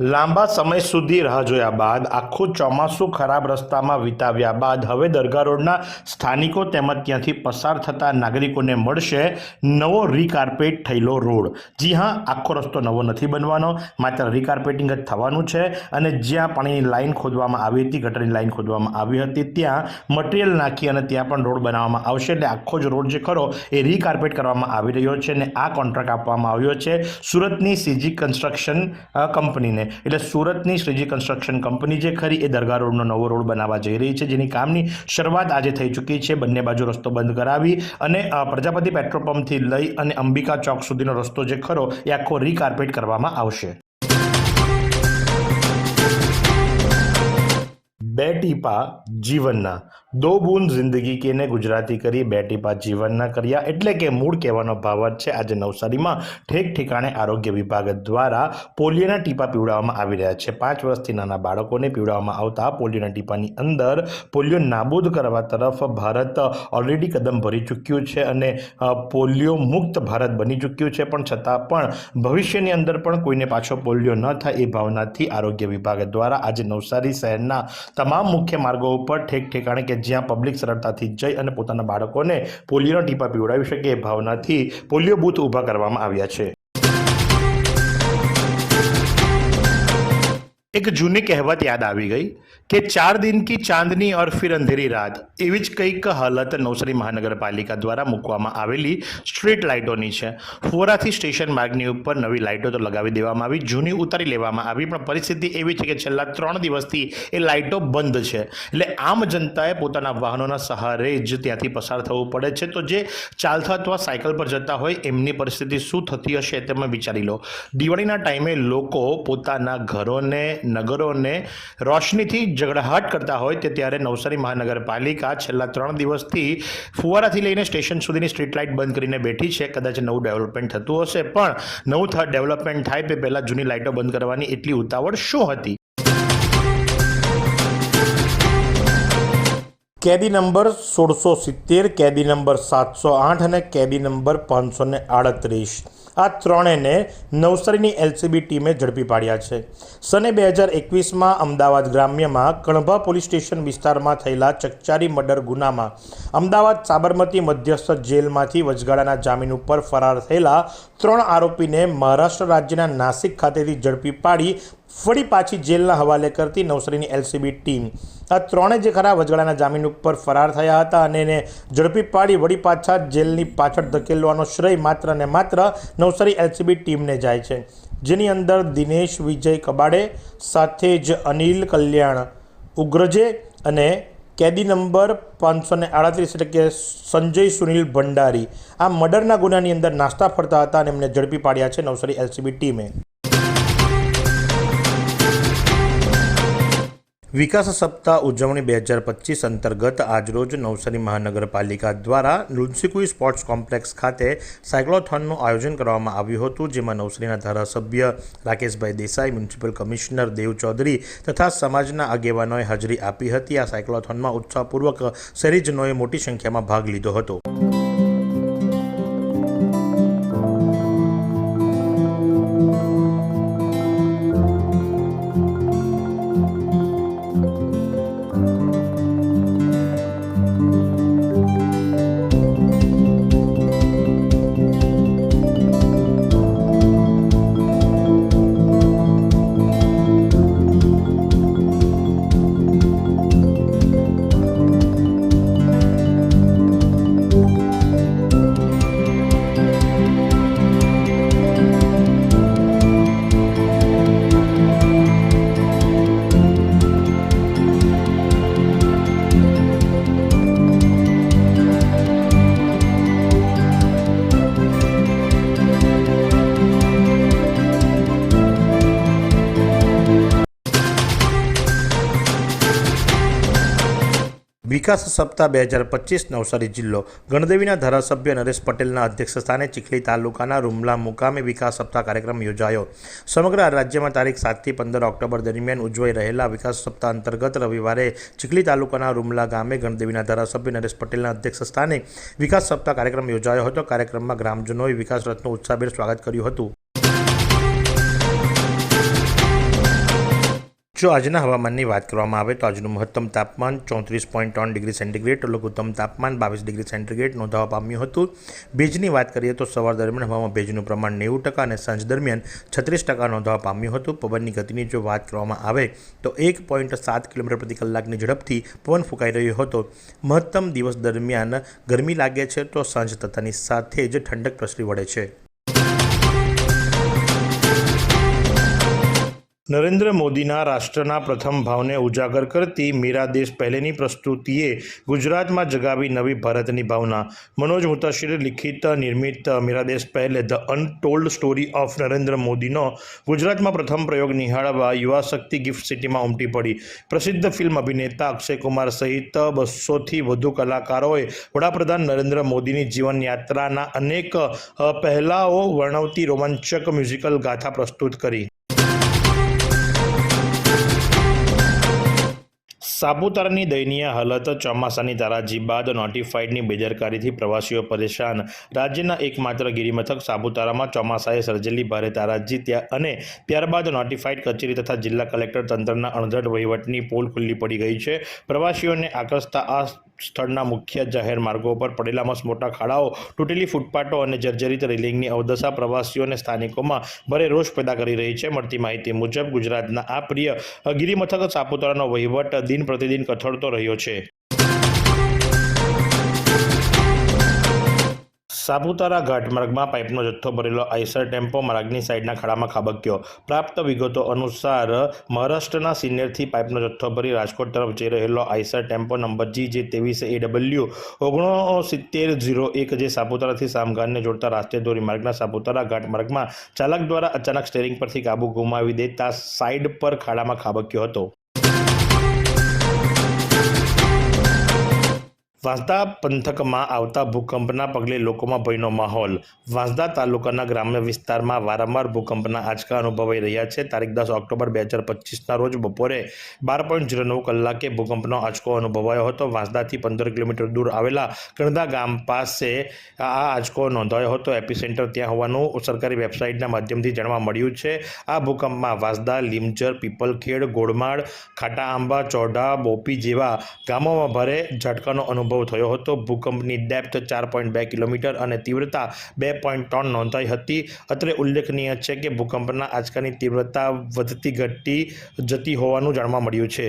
લાંબા સમય સુધી રાહ જોયા બાદ આખું ચોમાસું ખરાબ રસ્તામાં વિતાવ્યા બાદ હવે દરગાહ રોડના સ્થાનિકો તેમજ ત્યાંથી પસાર થતા નાગરિકોને મળશે નવો રીકાર્પેટ થયેલો રોડ. જી હા, આખો રસ્તો નવો નથી બનવાનો, માત્ર રીકાર્પેટિંગ જ થવાનું છે અને જ્યાં પાણીની લાઇન ખોદવામાં આવી હતી, ગટરની લાઇન ખોદવામાં આવી હતી, ત્યાં મટીરિયલ નાખી અને ત્યાં પણ રોડ બનાવવામાં આવશે. એટલે આખો જ રોડ જે ખરો એ રીકાર્પેટ કરવામાં આવી રહ્યો છે અને આ કોન્ટ્રાક્ટ આપવામાં આવ્યો છે સુરતની સીજી કન્સ્ટ્રક્શન કંપનીને. એટલે સુરતની શ્રીજી કન્સ્ટ્રક્શન કંપની જે ખરી, એ દરગાહ રોડનો નવો રોડ બનાવવા જઈ રહી છે. જેની કામની શરૂઆત આજે થઈ ચૂકી છે. બંને બાજુ રસ્તો બંધ કરાવી અને પ્રજાપતિ પેટ્રોલ પંપથી લઈ અને અંબિકા ચોક સુધીનો રસ્તો જે ખરો, એ આખો રીકાર્પેટ કરવામાં આવશે. બે ટીપા જીવનના. દો બૂંદ જિંદગી કેને ગુજરાતી કરી બે ટીપા જીવનના કર્યા. એટલે કે મૂળ કહેવાનો ભાવાર્થ છે આજે નવસારીમાં ઠેક ઠેકાણે આરોગ્ય વિભાગ દ્વારા પોલિયોના ટીપા પીવડાવવામાં આવી રહ્યા છે. પાંચ વર્ષથી નાના બાળકોને પીવડાવવામાં આવતા પોલિયોના ટીપાની અંદર પોલિયો નાબૂદ કરવા તરફ ભારત ઓલરેડી કદમ ભરી ચૂક્યું છે અને પોલિયો મુક્ત ભારત બની ચૂક્યું છે. પણ છતાં પણ ભવિષ્યની અંદર પણ કોઈને પાછો પોલિયો ન થાય એ ભાવનાથી આરોગ્ય વિભાગ દ્વારા આજે નવસારી શહેરના તમામ મુખ્ય માર્ગો ઉપર ઠેક ઠેકાણે કે જ્યાં પબ્લિક સરળતાથી જઈ અને પોતાના બાળકોને પોલિયોના ટીપા પીવડાવી શકે એ ભાવનાથી પોલિયો બૂથ ઊભા કરવામાં આવ્યા છે. એક જૂની કહેવત યાદ આવી ગઈ કે ચાર દિન કી ચાંદની ઓર ફિર અંધેરી રાત. એવી જ કંઈક હાલત નવસારી મહાનગરપાલિકા દ્વારા મૂકવામાં આવેલી સ્ટ્રીટ લાઇટોની છે. ફોરાથી સ્ટેશન માર્ગની ઉપર નવી લાઇટો તો લગાવી દેવામાં આવી, જૂની ઉતારી લેવામાં આવી, પણ પરિસ્થિતિ એવી છે કે છેલ્લા ત્રણ દિવસથી એ લાઇટો બંધ છે. એટલે આમ જનતાએ પોતાના વાહનોના સહારે જ ત્યાંથી પસાર થવું પડે છે. તો જે ચાલતા અથવા સાયકલ પર જતા હોય, એમની પરિસ્થિતિ શું થતી હશે તમે વિચારી લો. દિવાળીના ટાઈમે લોકો પોતાના ઘરોને નગરોને રોશનીથી ઝગડાહટ કરતા હોય તે ત્યારે નવસારી મહાનગરપાલિકા છેલ્લા ત્રણ દિવસથી ફુવારાથી લઈને સ્ટેશન સુધીની સ્ટ્રીટ લાઇટ બંધ કરીને બેઠી છે. કદાચ નવું ડેવલપમેન્ટ થતું હશે, પણ નવું ડેવલપમેન્ટ થાય તે પહેલાં જૂની લાઇટો બંધ કરવાની એટલી ઉતાવળ શું હતી? કેદી નંબર સોળસો સિત્તેર, કેદી નંબર સાતસો આઠ અને કેદી નંબર પાંચસો આડત્રીસ. આ ત્રણેયને નવસારીની એલસીબી ટીમે ઝડપી પાડ્યા છે. સને બે હજાર એકવીસમાં અમદાવાદ ગ્રામ્યમાં કણભા પોલીસ સ્ટેશન વિસ્તારમાં થયેલા ચકચારી મર્ડર ગુનામાં અમદાવાદ સાબરમતી મધ્યસ્થ જેલમાંથી વચગાળાના જામીન ઉપર ફરાર થયેલા ત્રણ આરોપીને મહારાષ્ટ્ર રાજ્યના નાસિક ખાતેથી ઝડપી પાડી ફરી પાછી જેલના હવાલે કરતી નવસારીની એલસીબી ટીમ. આ ત્રણે જે ખરા વચગાળાના જામીન ઉપર ફરાર થયા હતા અને એને ઝડપી પાડી વળી પાછા જેલની પાછળ ધકેલવાનો શ્રેય માત્ર ને માત્ર નવસારી એલસીબી ટીમને જાય છે. જેની અંદર દિનેશ, વિજય કબાડે, સાથે જ અનિલ કલ્યાણ ઉગ્રજે અને કેદી નંબર પાંચસો ને આડત્રીસ એટલે કે સંજય સુનિલ ભંડારી આ મર્ડરના ગુનાની અંદર નાસ્તા ફરતા હતા અને એમને ઝડપી પાડ્યા છે નવસારી એલસીબી ટીમે. વિકાસ સપ્તાહ ઉજવણી બે હજાર પચીસ અંતર્ગત આજરોજ નવસારી મહાનગરપાલિકા દ્વારા લુન્સીકુઈ સ્પોર્ટ્સ કોમ્પ્લેક્સ ખાતે સાયક્લોથોનનું આયોજન કરવામાં આવ્યું હતું, જેમાં નવસારીના ધારાસભ્ય રાકેશભાઈ દેસાઈ, મ્યુનિસિપલ કમિશનર દેવ ચૌધરી તથા સમાજના આગેવાનોએ હાજરી આપી હતી. આ સાયક્લોથોનમાં ઉત્સાહપૂર્વક શહેરીજનોએ મોટી સંખ્યામાં ભાગ લીધો હતો. વિકાસ સપ્તાહ બે હજાર પચીસ નવસારી જિલ્લો. ગણદેવીના ધારાસભ્ય નરેશ પટેલના અધ્યક્ષસ્થાને ચીખલી તાલુકાના રૂમલા મુકામે વિકાસ સપ્તાહ કાર્યક્રમ યોજાયો. સમગ્ર રાજ્યમાં તારીખ સાતથી પંદર ઓક્ટોબર દરમિયાન ઉજવાઈ રહેલા વિકાસ સપ્તાહ અંતર્ગત રવિવારે ચીખલી તાલુકાના રૂમલા ગામે ગણદેવીના ધારાસભ્ય નરેશ પટેલના અધ્યક્ષસ્થાને વિકાસ સપ્તાહ કાર્યક્રમ યોજાયો હતો. કાર્યક્રમમાં ગ્રામજનોએ વિકાસ રથનું ઉત્સાહભેર સ્વાગત કર્યું હતું. જો આજના હવામાનની વાત કરવામાં આવે તો આજનું મહત્તમ તાપમાન ચોત્રીસ પોઈન્ટ ત્રણ ડિગ્રી સેન્ટીગ્રેડ, લઘુત્તમ તાપમાન બાવીસ ડિગ્રી સેન્ટીગ્રેડ નોંધાવા પામ્યું હતું. ભેજની વાત કરીએ તો સવાર દરમિયાન હવામાં ભેજનું પ્રમાણ નેવું ટકા અને સાંજ દરમિયાન છત્રીસ ટકા નોંધાવા પામ્યું હતું. પવનની ગતિની જો વાત કરવામાં આવે તો એક પોઈન્ટ સાત કિલોમીટર પ્રતિ કલાકની ઝડપથી પવન ફૂંકાઈ રહ્યો હતો. મહત્તમ દિવસ દરમિયાન ગરમી લાગે છે તો સાંજ થતાની સાથે જ ઠંડક પ્રસરી વળે છે. નરેન્દ્ર મોદીના રાષ્ટ્રના પ્રથમ ભાવને ઉજાગર કરતી મીરા દેશ પહેલેની પ્રસ્તુતિએ ગુજરાતમાં જગાવી નવી ભારતની ભાવના. મનોજ મુતાશીરે લિખિત નિર્મિત Mira Desh Pehle the untold story of Narendra મોદીનો ગુજરાતમાં પ્રથમ પ્રયોગ નિહાળવા યુવા શક્તિ ગિફ્ટ સિટીમાં ઉમટી પડી. પ્રસિદ્ધ ફિલ્મ અભિનેતા અક્ષય કુમાર સહિત બસોથી વધુ કલાકારોએ વડાપ્રધાન નરેન્દ્ર મોદીની જીવન યાત્રાના અનેક પહેલાઓ વર્ણવતી રોમાંચક મ્યુઝિકલ ગાથા પ્રસ્તુત કરી. સાપુતારાની દયનીય હાલત ચોમાસાની તારાજી બાદ નોટિફાઈડની બેદરકારીથી પ્રવાસીઓ પરેશાન. રાજ્યના એકમાત્ર ગિરિમથક સાપુતારામાં ચોમાસાએ સર્જેલી ભારે તારાજી ત્યાં અને ત્યારબાદ નોટિફાઈડ કચેરી તથા જિલ્લા કલેક્ટર તંત્રના અણધડ વહીવટની પોલ ખુલ્લી પડી ગઈ છે. પ્રવાસીઓને આકર્ષતા આ સ્થળના મુખ્ય જાહેર માર્ગો પર પડેલા મસમોટા ખાડાઓ, તૂટેલી ફૂટપાટો અને જર્જરિત રેલિંગની અવદશા પ્રવાસીઓ અને સ્થાનિકોમાં ભારે રોષ પેદા કરી રહી છે. મળતી માહિતી મુજબ ગુજરાતના આ પ્રિય ગિરિમથક સાપુતારાનો વહીવટ દિન પ્રતિદિન કથળતો રહ્યો છે. સાપુતારા ઘાટમાર્ગમાં પાઇપનો જથ્થો ભરેલો આઈસર ટેમ્પો માર્ગની સાઈડના ખાડામાં ખાબક્યો. પ્રાપ્ત વિગતો અનુસાર મહારાષ્ટ્રના સિનિયરથી પાઇપનો જથ્થો ભરી રાજકોટ તરફ જઈ રહેલો આઈસર ટેમ્પો નંબર જી જે ત્રેવીસ એ ડબલ્યુ ઓગણસિત્તેર ઝીરો એક જે સાપુતારાથી સામગાનને જોડતા રાષ્ટ્રીય ધોરીમાર્ગના સાપુતારા ઘાટમાર્ગમાં ચાલક દ્વારા અચાનક સ્ટેરિંગ પરથી કાબુ ગુમાવી દેતા સાઇડ પર ખાડામાં ખાબક્યો હતો. વાંસદા પંથકમાં આવતા ભૂકંપના પગલે લોકોમાં ભયનો માહોલ. વાંસદા તાલુકાના ગ્રામ્ય વિસ્તારમાં વારંવાર ભૂકંપના આંચકા અનુભવાઈ રહ્યા છે. તારીખ દસ ઓક્ટોબર બે હજાર પચીસના રોજ બપોરે બાર પોઈન્ટ ઝીરો નવ કલાકે ભૂકંપનો આંચકો અનુભવાયો હતો. વાંસદાથી પંદર કિલોમીટર દૂર આવેલા કણદા ગામ પાસે આ આંચકો નોંધાયો હતો. એપિસેન્ટર ત્યાં હોવાનું સરકારી વેબસાઇટના માધ્યમથી જાણવા મળ્યું છે. આ ભૂકંપમાં વાંસદા લીમચર પીપલખેડ, ગોળમાળ ખાટા આંબા ચોઢા, બોપી જેવા ગામોમાં ભારે ઝટકાનો અનુભવ થયો હતો. ભૂકંપની ડેપ્થ ચાર પોઈન્ટ બે કિલોમીટર અને તીવ્રતા બે પોઈન્ટ ત્રણ નોંધાઈ હતી. અત્રે ઉલ્લેખનીય છે કે ભૂકંપના આંચકાની તીવ્રતા વધતી ઘટતી જતી હોવાનું જાણવા મળ્યું છે.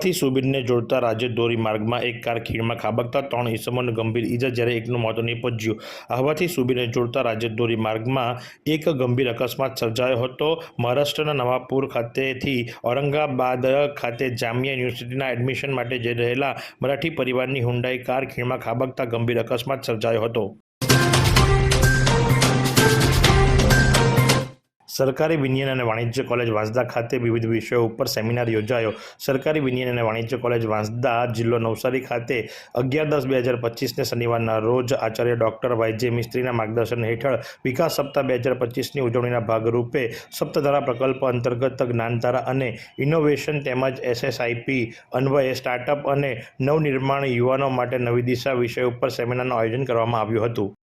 આવાથી સુબીરને જોડતા રાજ્ય ધોરીમાર્ગમાં એક કાર ખીણમાં ખાબકતા ત્રણ ઇસમોને ગંભીર ઈજા જ્યારે એકનું મોત નિપજ્યું. આવાથી સુબીરને જોડતા રાજ્ય ધોરીમાર્ગમાં એક ગંભીર અકસ્માત સર્જાયો હતો. મહારાષ્ટ્રના નવાપુર ખાતેથી ઔરંગાબાદ ખાતે જામિયા યુનિવર્સિટીના એડમિશન માટે જઈ રહેલા મરાઠી પરિવારની હુંડાઈ કાર ખીણમાં ખાબકતા ગંભીર અકસ્માત સર્જાયો હતો. સરકારી વિજ્ઞાન અને વાણિજ્ય કોલેજ વાંસદા ખાતે વિવિધ વિષયો ઉપર સેમિનાર યોજાયો. સરકારી વિજ્ઞાન અને વાણિજ્ય કોલેજ વાંસદા જિલ્લો નવસારી ખાતે અગિયાર દસ બે હજાર પચીસને શનિવારના રોજ આચાર્ય ડૉક્ટર વાયજે મિસ્ત્રીના માર્ગદર્શન હેઠળ વિકાસ સપ્તાહ બે હજાર પચીસની ઉજવણીના ભાગરૂપે સપ્તધારા પ્રકલ્પ અંતર્ગત જ્ઞાનધારા અને ઇનોવેશન તેમજ એસએસઆઈપી, અન્વયે સ્ટાર્ટઅપ અને નવનિર્માણ યુવાનો માટે નવી દિશા વિષય ઉપર સેમિનારનું આયોજન કરવામાં આવ્યું હતું.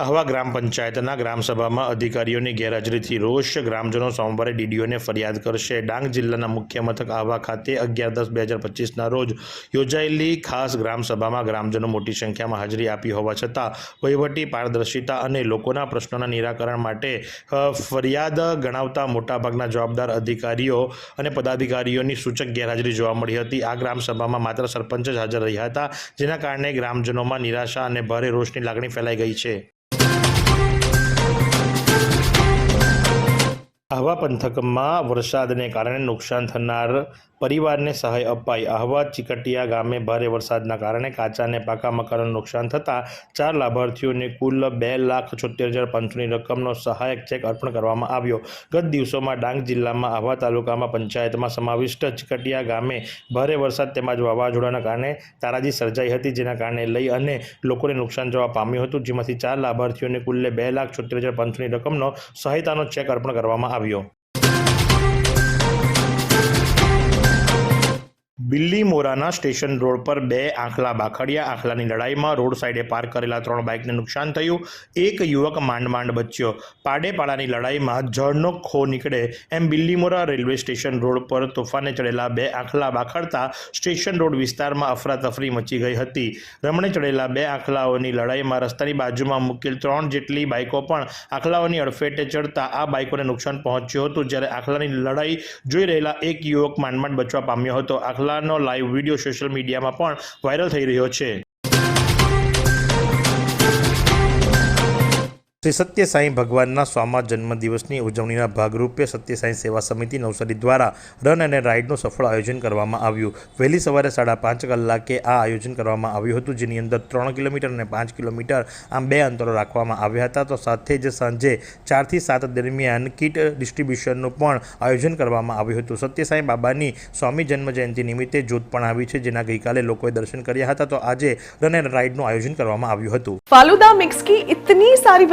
આહવા ગ્રામ પંચાયતના ગ્રામસભામાં અધિકારીઓની ગેરહાજરીથી રોષ. ગ્રામજનો સોમવારે ડીડીઓને ફરિયાદ કરશે. ડાંગ જિલ્લાના મુખ્ય મથક આહવા ખાતે અગિયાર દસ બે હજાર પચીસના રોજ યોજાયેલી ખાસ ગ્રામસભામાં ગ્રામજનો મોટી સંખ્યામાં હાજરી આપી હોવા છતાં વહીવટી, પારદર્શિતા અને લોકોના પ્રશ્નોના નિરાકરણ માટે ફરિયાદ ગણાવતા મોટાભાગના જવાબદાર અધિકારીઓ અને પદાધિકારીઓની સૂચક ગેરહાજરી જોવા મળી હતી. આ ગ્રામસભામાં માત્ર સરપંચ જ હાજર રહ્યા હતા, જેના કારણે ગ્રામજનોમાં નિરાશા અને ભારે રોષની લાગણી ફેલાઈ ગઈ છે. આહવા પંથકમાં વરસાદને કારણે નુકસાન થનાર પરિવારને સહાય અપાઈ. આહવા ચીકટિયા ગામે ભારે વરસાદના કારણે કાચા અને પાકા મકાનોનું નુકસાન થતાં ચાર લાભાર્થીઓને કુલ બે લાખ છોતેર હજાર પાંચસોની રકમનો સહાયક ચેક અર્પણ કરવામાં આવ્યો. ગત દિવસોમાં ડાંગ જિલ્લામાં આહવા તાલુકામાં પંચાયતમાં સમાવિષ્ટ ચીકટિયા ગામે ભારે વરસાદ તેમજ વાવાઝોડાના કારણે તારાજી સર્જાઈ હતી, જેના કારણે લઈ અને લોકોને નુકસાન જવા પામ્યું હતું, જેમાંથી ચાર લાભાર્થીઓને કુલ્લે બે લાખ છોતેર હજાર પાંચસોની રકમનો સહાયતાનો ચેક અર્પણ કરવામાં આવ્યો. બિલ્લીમોરાના સ્ટેશન રોડ પર બે આંખલા બાખડિયા આંખલાની લડાઈમાં રોડ સાઈડે પાર્ક કરેલા ત્રણ બાઇકને નુકસાન થયું. એક યુવક માંડ માંડ બચ્યો. પાડેપાડાની લડાઈમાં જળનો ખો નીકળે એમ બિલ્લીમોરા રેલવે સ્ટેશન રોડ પર તોફાને ચડેલા બે આંખલા બાખડતા સ્ટેશન રોડ વિસ્તારમાં અફરાતફરી મચી ગઈ હતી. રમણે ચડેલા બે આંખલાઓની લડાઈમાં રસ્તાની બાજુમાં મૂકેલ ત્રણ જેટલી બાઇકો પણ આંખલાઓની અડફેટે ચડતા આ બાઇકોને નુકસાન પહોંચ્યું હતું, જ્યારે આંખલાની લડાઈ જોઈ રહેલા એક યુવક માંડ માંડ બચવા પામ્યો હતો. આખલાનો લાઈવ વીડિયો સોશિયલ મીડિયામાં પણ વાયરલ થઈ રહ્યો છે. શ્રી સત્યસાઈ ભગવાનના સ્વામા જન્મદિવસની ઉજવણીના ભાગરૂપે સત્યસાઈ સેવા સમિતિ નવસારી દ્વારા રન અને રાઇડનું સફળ આયોજન કરવામાં આવ્યું. વહેલી સવારે સાડા પાંચ કલાકે આ આયોજન કરવામાં આવ્યું હતું, જેની અંદર ત્રણ કિલોમીટર અને પાંચ કિલોમીટર આમ બે અંતરો રાખવામાં આવ્યા હતા. તો સાથે જ સાંજે ચારથી સાત દરમિયાન કીટ ડિસ્ટ્રીબ્યુશનનું પણ આયોજન કરવામાં આવ્યું હતું. સત્યસાઈ બાબાની સ્વામી જન્મ જયંતિ નિમિત્તે જોત પણ આવી છે, જેના ગઈકાલે લોકોએ દર્શન કર્યા હતા. તો આજે રન એન્ડ રાઇડનું આયોજન કરવામાં આવ્યું હતું. ફાલુદા મિક્સ કી, ઇતની સારી